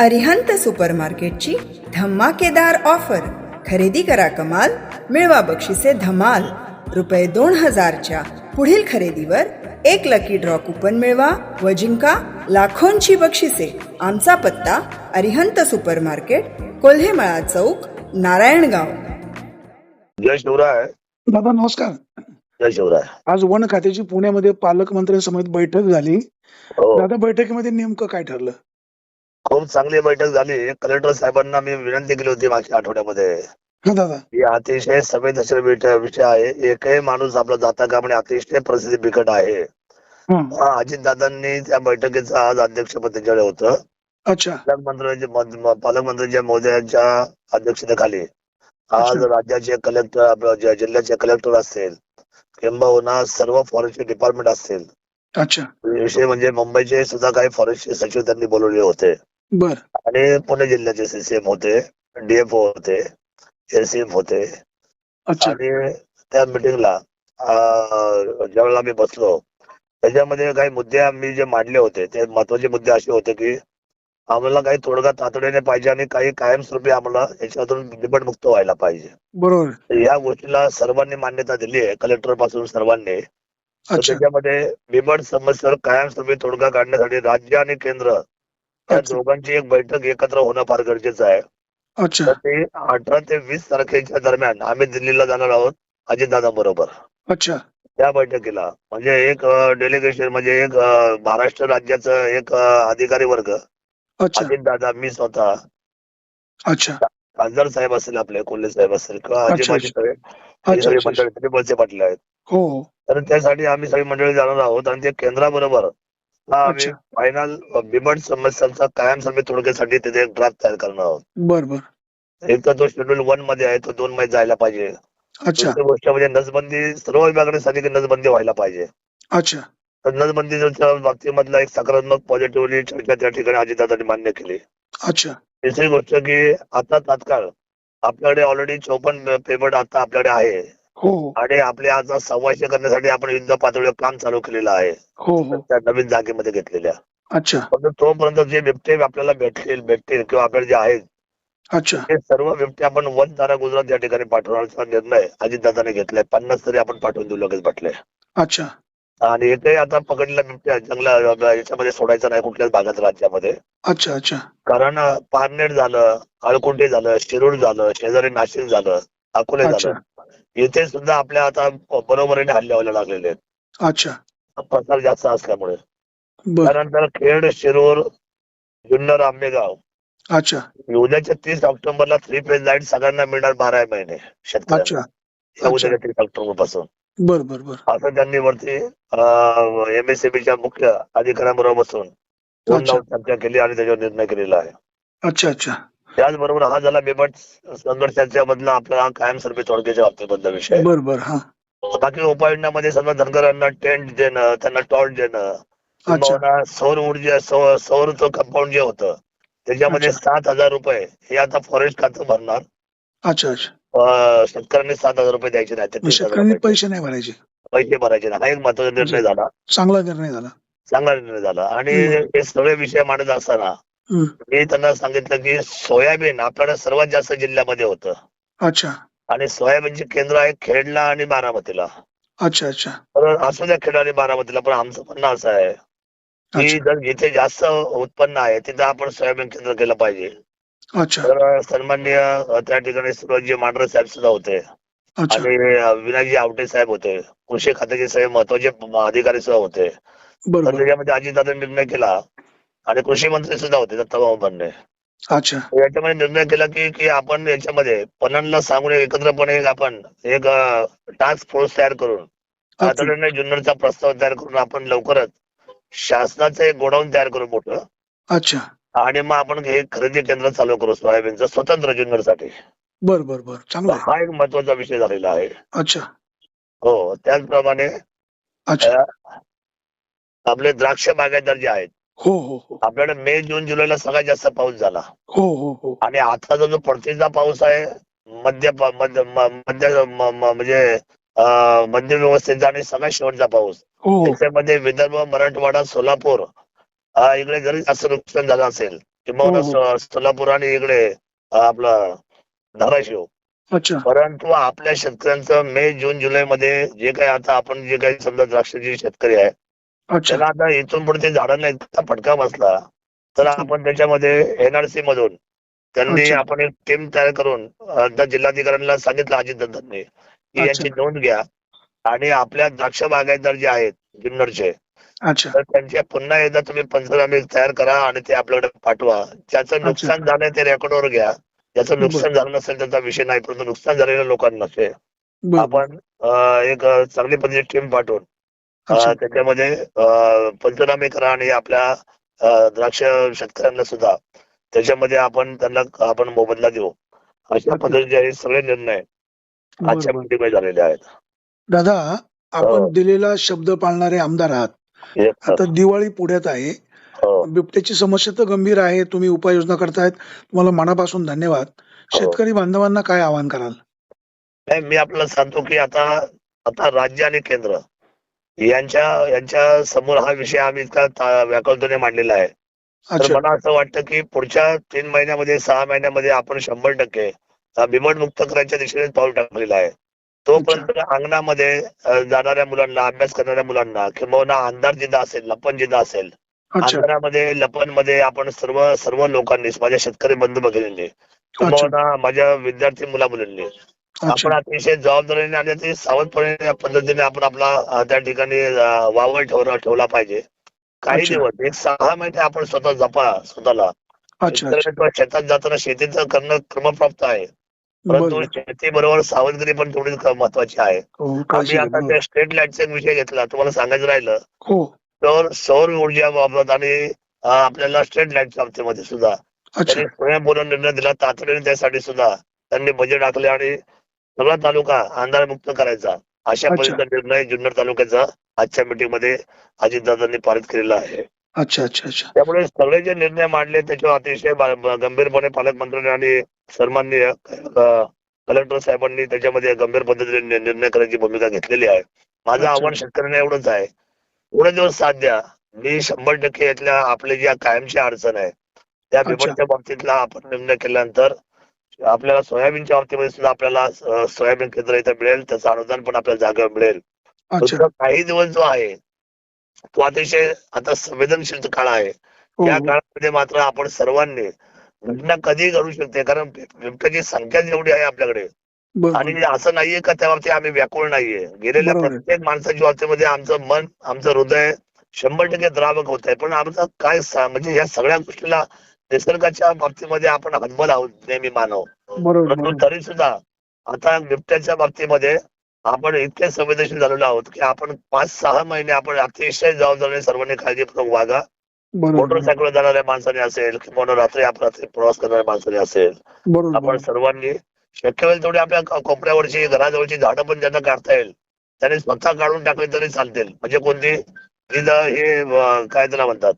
अरिहंत सुपरमार्केटची धमाकेदार ऑफर. खरेदी करा कमाल मिळवा बक्षिसे धमाल. रुपये दोन हजारच्या पुढील खरेदीवर एक लकी ड्रॉ कुपन मिळवा व जिंका लाखोंची बक्षिसे. आमचा पत्ता अरिहंत सुपरमार्केट कोल्हेमळा चौक नारायणगाव. जय शिवराय. दादा नमस्कार. जय शिवराय. आज वन खात्याची पुण्यामध्ये पालकमंत्र्यांसमवेत बैठक झाली. हो. दादा बैठकीमध्ये नेमकं काय ठरलं? खूप चांगली बैठक झाली. कलेक्टर साहेबांना मी विनंती केली होती मागच्या आठवड्यामध्ये. हा दादा. अतिशय संवेदनशील विषय आहे. एकही माणूस आपला जाता का म्हणे अतिशय परिस्थिती बिकट आहे. हा अजित दादांनी त्या बैठकीचं आज अध्यक्षपद त्यांच्याकडे होतं. अच्छा. पालकमंत्र्यांच्या मध- पालकमंत्र्यांच्या मोदयांच्या अध्यक्षतेखाली आज अच्छा. राज्याचे कलेक्टर आपलं जे जिल्ह्याचे कलेक्टर असतील किंबहुना सर्व फॉरेस्ट डिपार्टमेंट असतील. अच्छा. विषय म्हणजे मुंबईचे सुद्धा काही फॉरेस्ट सचिव त्यांनी बोलवले होते. बर. आणि पुणे जिल्ह्याचे सीसीएम होते डीएफओ होते एसीएम होते. अच्छा. आणि त्या मिटिंगला ज्यावेळेला आम्ही बसलो त्याच्यामध्ये काही मुद्दे आम्ही जे मांडले होते ते महत्त्वाचे मुद्दे असे होते की आम्हाला काही तोडगा तातडीने पाहिजे आणि काही कायमस्वरूपी आम्हाला याच्यातून बिबटमुक्त व्हायला पाहिजे. बरोबर. या गोष्टीला सर्वांनी मान्यता दिली आहे कलेक्टरपासून सर्वांनी त्याच्यामध्ये बिबट समस्येवर कायमस्वरूपी तोडगा काढण्यासाठी राज्य आणि केंद्र या अच्छा. दोघांची एक बैठक एकत्र होणं फार गरजेचं आहे. अच्छा. तर ते अठरा ते वीस तारखेच्या दरम्यान आम्ही दिल्लीला जाणार आहोत अजितदादा बरोबर. अच्छा. त्या बैठकीला. म्हणजे एक डेलिगेशन म्हणजे एक अं, महाराष्ट्र राज्याचं एक अं, अधिकारी वर्ग. अच्छा. अजितदादा मी स्वतः. अच्छा. खासदार साहेब असतील आपले कोल्हे साहेब असतील किंवा अच्छा, अच्छा. सगळे हे अच्छा सगळे अच्छा मंडळी त्रिपलचे पाटील आहेत. हो हो. तर त्यासाठी आम्ही सगळी मंडळी जाणार आहोत आणि ते केंद्राबरोबर हा आम्ही अच्छा. फायनल बिबट समस्यांचा कायमस्वरूपी तोडग्यासाठी तिथे एक ड्राफ्ट तयार करणार आहोत. बर बर. एक तर तो शेड्यूल वनमध्ये आहे तो दोन मध्ये जायला पाहिजे. अच्छा. दुसरी गोष्ट म्हणजे नसबंदी सर्व विभागाने सांगितली की नसबंदी व्हायला पाहिजे. अच्छा. तर नसबंदीच्या बाबतीमधला एक सकारात्मक पॉझिटिव्हली चर्चा त्या ठिकाणी अजितदादांनी मान्य केली. अच्छा. तिसरी गोष्ट की आता तात्काळ आपल्याकडे ऑलरेडी चौपन्न पेमेंट आता आपल्याकडे आहे. हो हो. आणि आपले आज सव्वाशे करण्यासाठी आपण युद्ध पातळीवर काम चालू केलेलं आहे. हो हो. त्या नवीन जागेमध्ये घेतलेल्या. अच्छा. फक्त तोपर्यंत जे बिबटे आपल्याला भेटतील भेटतील किंवा आपल्याला जे आहेत अच्छा. ते सर्व बिबटे आपण वन तारा गुजरात या ठिकाणी पाठवण्याचा निर्णय अजितदादाने घेतलाय. पन्नास तरी आपण पाठवून देऊ लगेच म्हटले अच्छा. आणि एकही आता पकडलेला बिबट्या जंगला याच्यामध्ये सोडायचा नाही कुठल्याच भागात राज्यामध्ये. अच्छा अच्छा. कारण पारनेर झालं अळकुंटे झालं शिरूर झालं शेजारी नाशिक झालं अकोले झालं. इथे सुद्धा आपल्या आता बरोबरीने हल्ले व्हायला लागलेले आहेत. अच्छा. प्रसार जास्त असल्यामुळे. त्यानंतर खेड शिरूर जुन्नर आंबेगाव. अच्छा. उद्याच्या तीस ऑक्टोबरला थ्री फेज लाइट सगळ्यांना मिळणार बारा महिने शेतकऱ्यांना. उद्याच्या तीस ऑक्टोबरपासून बर बर बर. असं त्यांनी वरती एमएससीबीच्या मुख्य अधिकाऱ्यांबरोबर बसून चर्चा केली आणि त्याच्यावर निर्णय केलेला आहे. अच्छा अच्छा. त्याचबरोबर हा झाला बिबट संघर्षाच्या मधला आपला कायमस्वरूपी तोडग्याच्या बाबतीबद्दल विषय. बर बर हा. बाकी उपाययोजनामध्ये समजा धनगरांना टेंट देणं त्यांना टॉर्च देणं सौर ऊर्जा सौरचं कंपाऊंड जे होतं त्याच्यामध्ये सात हजार रुपये. हे आता फॉरेस्ट खातं भरणार. अच्छा शेतकऱ्यांनी सात हजार रुपये द्यायचे नाही शेतकऱ्यांनी. पैसे नाही भरायचे. पैसे भरायचे नाही हा एक महत्त्वाचा निर्णय झाला. चांगला निर्णय झाला. चांगला निर्णय झाला. आणि. हे सगळे विषय मांडत असताना. मी त्यांना सांगितलं की सोयाबीन आपल्याकडे सर्वात जास्त जिल्ह्यामध्ये होतं. अच्छा. आणि सोयाबीनचे केंद्र आहे खेडला आणि बारामतीला. अच्छा अच्छा. तर असू द्या खेड आणि बारामतीला पण आमचं म्हणणं असं आहे की जर जिथे जास्त उत्पन्न आहे तिथं आपण सोयाबीन केंद्र केलं पाहिजे. अच्छा. तर अ, त्या ठिकाणी सुरजजी मांढरे साहेब सुद्धा होते. अच्छा. आणि अ, विनायकजी आवटे साहेब होते. कृषी खात्याचे सगळे महत्त्वाचे अधिकारी सुद्धा होते. तर त्याच्यामध्ये अजितदादा निर्णय केला. आणि कृषी मंत्री सुद्धा होते दत्ताभाऊ बनणे अच्छा. याच्यामध्ये निर्णय केला की की आपण याच्यामध्ये पणनला सांगून एक एकत्रपणे एक आपण एक टास्क फोर्स तयार करून तातडीने जुन्नरचा प्रस्ताव तयार करून आपण लवकरच शासनाचं एक गोडाऊन तयार करू मोठं. अच्छा. आणि मग आपण हे खरेदी केंद्र चालू करू सोयाबीनचं स्वतंत्र जुन्नरसाठी. बर बर बर. चांगलं हा एक महत्त्वाचा विषय झालेला आहे. अच्छा. हो त्याचप्रमाणे अच्छा. आपले द्राक्ष बागायतदार जे आहेत हो हो हो. आपल्याकडे मे जून जुलैला सगळ्यात जास्त पाऊस झाला. हो हो हो. आणि आता जो परतीचा पाऊस आहे मध्य प- मध्य म- मध्य म- म- म्हणजे अं, मध्य व्यवस्थेचा आणि सगळ्यात शेवटचा पाऊस. हो. त्याच्यामध्ये विदर्भ मराठवाडा सोलापूर अं, इकडे जरी जास्त नुकसान झालं असेल किंवा हो, हो. सोलापूर आणि इकडे अं, आपलं धाराशिव. अच्छा. परंतु आपल्या शेतकऱ्यांचं मे जून जुलै मध्ये जे काही आता आपण जे काही समजा द्राक्षाचे शेतकरी आहे त्याला आता इथून पुढे ते झाडांना इतका फटका बसला. तर आपण त्याच्यामध्ये एनआरसी मधून त्यांनी. आपण एक टीम तयार करून आता जिल्हाधिकाऱ्यांना सांगितलं अजित दत्तांनी की. यांची नोंद घ्या. आणि आपल्या द्राक्ष बागायतदार जे आहेत जुन्नरचे तर त्यांच्या पुन्हा एकदा तुम्ही पंचनामे तयार करा आणि ते आपल्याकडे पाठवा. ज्याचं नुकसान झालंय ते रेकॉर्डवर घ्या. ज्याचं नुकसान झालं नसेल त्याचा विषय नाही परंतु नुकसान झालेल्या लोकांना आपण एक चांगली पद्धतीची टीम पाठवून त्याच्यामध्ये पंचनामे करा आणि आपल्या द्राक्ष शेतकऱ्यांना सुद्धा. त्याच्यामध्ये आपण त्यांना आपण मोबदला देऊ अशा. पद्धतीचे हे सगळे निर्णय आजच्या. मीटिंगमध्ये झालेले आहेत. दादा आपण हो. दिलेला शब्द पाळणारे आमदार आहात. आता दिवाळी पुढ्यात आहे. हो, बिबट्याची समस्या तर गंभीर आहे. तुम्ही उपाययोजना करतायत. तुम्हाला मनापासून धन्यवाद. हो. शेतकरी बांधवांना काय आवाहन कराल? नाही मी आपल्याला सांगतो की आता आता राज्य आणि केंद्र यांच्या यांच्या समोर हा विषय आम्ही इतका व्याकुळतेने मांडलेला आहे. तर मला असं वाटतं की पुढच्या तीन महिन्यामध्ये सहा महिन्यामध्ये आपण शंभर टक्के मुक्त करायच्या दिशेने पाऊल टाकलेलं आहे. तोपर्यंत अंगणामध्ये जाणाऱ्या मुलांना अभ्यास करणाऱ्या मुलांना किंवा अंधार जिल्हा असेल लपन जिल्हा असेल अंधारामध्ये लपनमध्ये आपण सर्व सर्व लोकांनी माझ्या शेतकरी बंधू भगिनींनी किंवा माझ्या विद्यार्थी मुला मुलींनी आपण अतिशय जबाबदारीने आणि अतिशय सावधपणे या पद्धतीने आपण आपला त्या ठिकाणी वावर ठेवला ठेवला पाहिजे. काही. दिवस एक सहा महिने आपण स्वतः जपा स्वतःला. शेतात जाताना शेतीचं करणं क्रमप्राप्त आहे. परंतु शेती बरोबर सावधगिरी पण तेवढीच महत्वाची आहे. हो आम्ही. आता त्या स्टेट लाईटचा विषय घेतला तुम्हाला सांगायचं राहिलं. हो. तर सौर ऊर्जा बाबत आणि आपल्याला स्टेट लाईटच्या बाबतीमध्ये सुद्धा. त्यांनी स्वयंपूर्ण निर्णय दिला तातडीने त्यासाठी सुद्धा त्यांनी बजेट आखले आणि सगळा तालुका अंधारमुक्त करायचा अशा. पद्धतीचा निर्णय जुन्नर तालुक्याचा आजच्या मीटिंगमध्ये अजितदादांनी पारित केलेला आहे अच्छा अच्छा अच्छा त्यामुळे सगळे जे निर्णय मांडले त्याच्यावर अतिशय गंभीरपणे पालकमंत्र्यांनी आणि सर्वांनी कलेक्टर साहेबांनी त्याच्यामध्ये गंभीर पद्धतीने निर्णय करायची भूमिका घेतलेली आहे माझं. आव्हान शेतकऱ्यांना एवढंच आहे थोडे दिवस साथ द्या मी शंभर टक्के यातल्या आपल्या ज्या कायमची अडचण आहे त्या. बिबटच्या बाबतीतला आपण निर्णय केल्यानंतर आपल्याला सोयाबीनच्या बाबतीमध्ये सुद्धा आपल्याला सोयाबीन केंद्र इथं मिळेल त्याचं अनुदान पण आपल्याला जागा मिळेल. काही दिवस जो आहे तो अतिशय आता संवेदनशील काळ आहे हो. या हो. काळामध्ये मात्र आपण सर्वांनी घटना कधी घडू शकते कारण बिब- बिबट्याची संख्या जेवढी आहे आपल्याकडे आणि असं नाहीये का त्यावरती आम्ही व्याकुळ नाहीये. गेलेल्या. प्रत्येक माणसाच्या बाबतीमध्ये आमचं मन आमचं हृदय शंभर टक्के द्रावक होत आहे पण आमचं काय म्हणजे या सगळ्या गोष्टीला निसर्गाच्या बाबतीमध्ये आपण हतबल आहोत नेहमी मानव. परंतु तरी सुद्धा आता बिबट्याच्या बाबतीमध्ये आपण इतके संवेदनशील झालेलो आहोत की आपण पाच सहा महिने आपण अतिशय जबाबदारीने सर्वांनी काळजीपूर्वक वागा. मोटरसायकल जाणाऱ्या माणसाने असेल किंवा रात्री अपरात्री प्रवास करणाऱ्या माणसाने असेल आपण. सर्वांनी शक्य होईल तेवढी आपल्या कोपऱ्यावरची घराजवळची झाडं पण ज्यांना काढता येईल त्यांनी स्वतः काढून टाकली तरी चालतील. म्हणजे कोणती हे काय त्याला म्हणतात?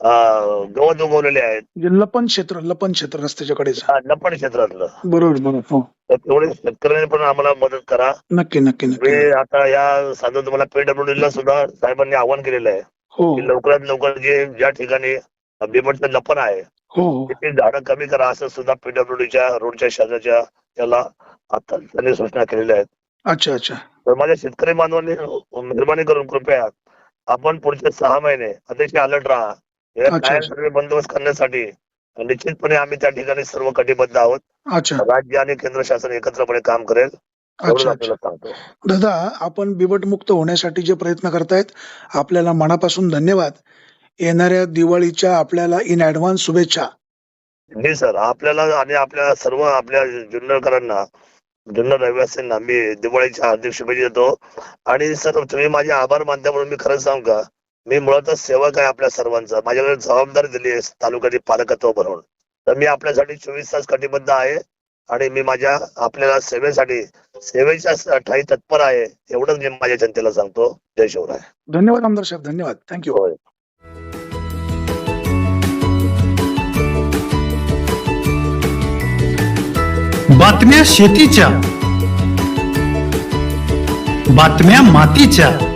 गवत उगवलेले आहेत. म्हणजे लपन क्षेत्र लपन क्षेत्र रस्त्याच्या कडेच हा, लपण क्षेत्रातलं. बरोबर बरोबर हो. तर तेवढे शेतकऱ्यांनी पण आम्हाला मदत करा. नक्की नक्की मी नक्की आता या साधं तुम्हाला पीडब्ल्यूडी ला सुद्धा साहेबांनी आवाहन केलेलं आहे. हो. की लवकरात लवकर जे ज्या ठिकाणी बिबटचं लपण आहे हो हो. ते झाडं कमी करा असं सुद्धा पीडब्ल्यूडीच्या रोडच्या शेजारच्या त्याला आता त्यांनी सूचना केलेल्या आहेत. अच्छा अच्छा. तर माझ्या शेतकरी बांधवांनी मेहरबानी करून कृपया आपण पुढचे सहा महिने अतिशय अलर्ट राहा. हे अच्छा, कायम अच्छा. सर्व बंदोबस्त करण्यासाठी निश्चितपणे आम्ही त्या ठिकाणी सर्व कटिबद्ध आहोत. राज्य आणि केंद्र शासन एकत्रपणे काम करेल. दादा आपण बिबटमुक्त होण्यासाठी जे प्रयत्न करतायत आपल्याला मनापासून धन्यवाद. येणाऱ्या दिवाळीच्या आपल्याला इन ऍडव्हान्स शुभेच्छा. जी सर आपल्याला आणि आपल्या सर्व आपल्या जुन्नरकरांना जुन्नर रहिवासींना मी दिवाळीच्या हार्दिक शुभेच्छा देतो. आणि सर तुम्ही माझे आभार मानता म्हणून मी खरंच सांगू का? मी मुळातच सेवक आहे आपल्या सर्वांचा. माझ्याकडे जबाबदारी दिली आहे तालुक्यातील पालकत्व बनवून तर मी आपल्यासाठी चोवीस तास कटिबद्ध आहे आणि मी माझ्या आपल्याला सेवेसाठी सेवेच्या ठाई तत्पर आहे एवढंच मी माझ्या जनतेला सांगतो. जय शिवराय. धन्यवाद आमदार साहेब धन्यवाद. थँक्यू बातम्या शेतीच्या बातम्या मातीच्या